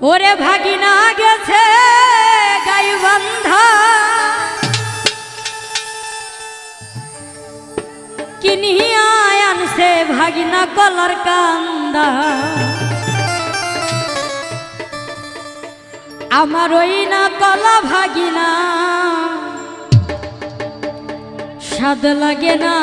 ওরে ভাগিনা গেছে গাই বন্ধা কিনিয়া আনছে ভাগিনা কলার কান্দা। আমার ওই না কলা ভাগিনা। স্বাদ লাগে না।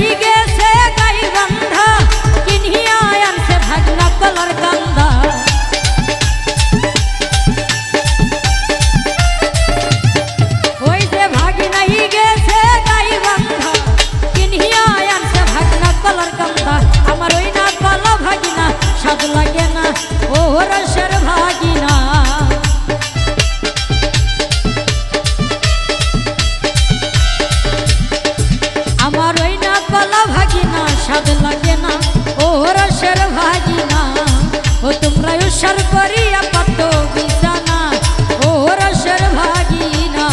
ভাগিনা উৎসর করিয়া কত বিছানা ও রসের ভাগিনা।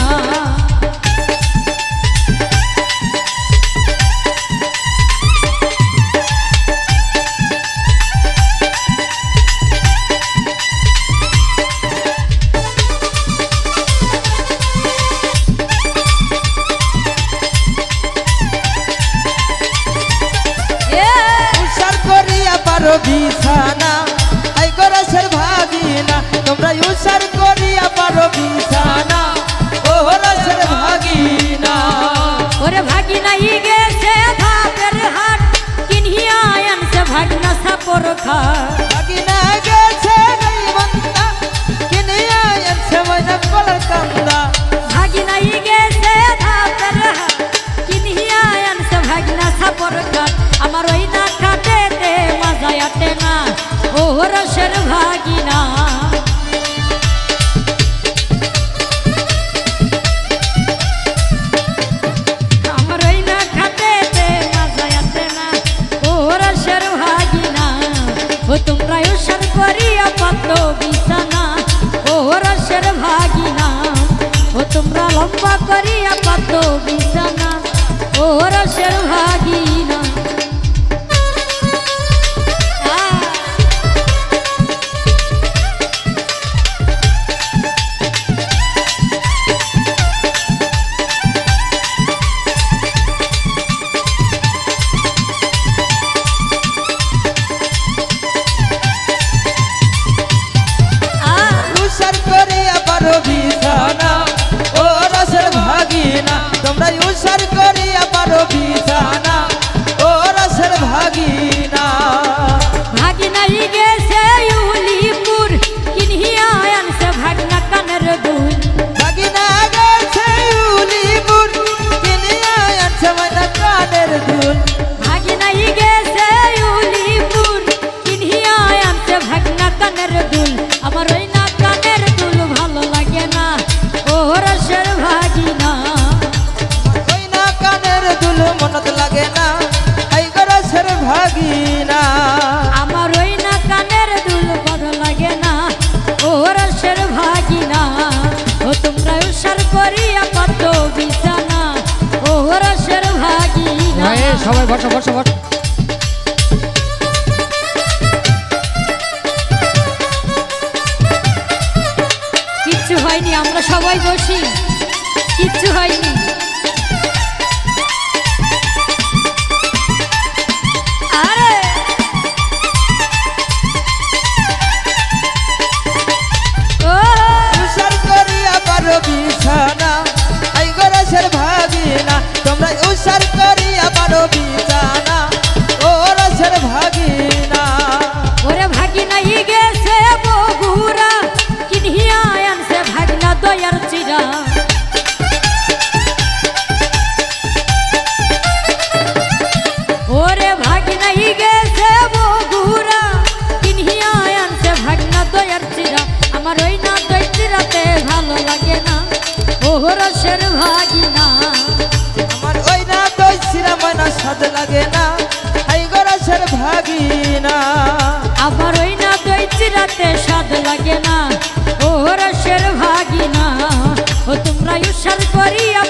বিছানা। উসার করিয়া পারো বিছানা। ও রসের ভাগিনা। ওরে ভাগিনা, ই গেছে ধাপের হাট। কিনিয়া আনছে ভাগনা সাপর খা লম্বা করিয়া কত বিছানা ও রসের ভাগিনা ভালো মনত লাগে না। এই গরসের ভাগিনা। আমার ওই না কানের দুল বড় লাগে না। ও রসের ভাগিনা ও তোমরা উসার করিয়া কত বিছানা। ও রসের ভাগিনা। হ্যাঁ, সবাই বসো বসো বসো। কিচ্ছু হয়নি আমরা সবাই বসি। কিচ্ছু হয়নি। স্বাদ লাগে না, হাই গরাসের ভাগিনা। আবার ওই না দই চিরাতে স্বাদ লাগে না ও রসের ভাগিনা। ও তোমরা উসার করিয়া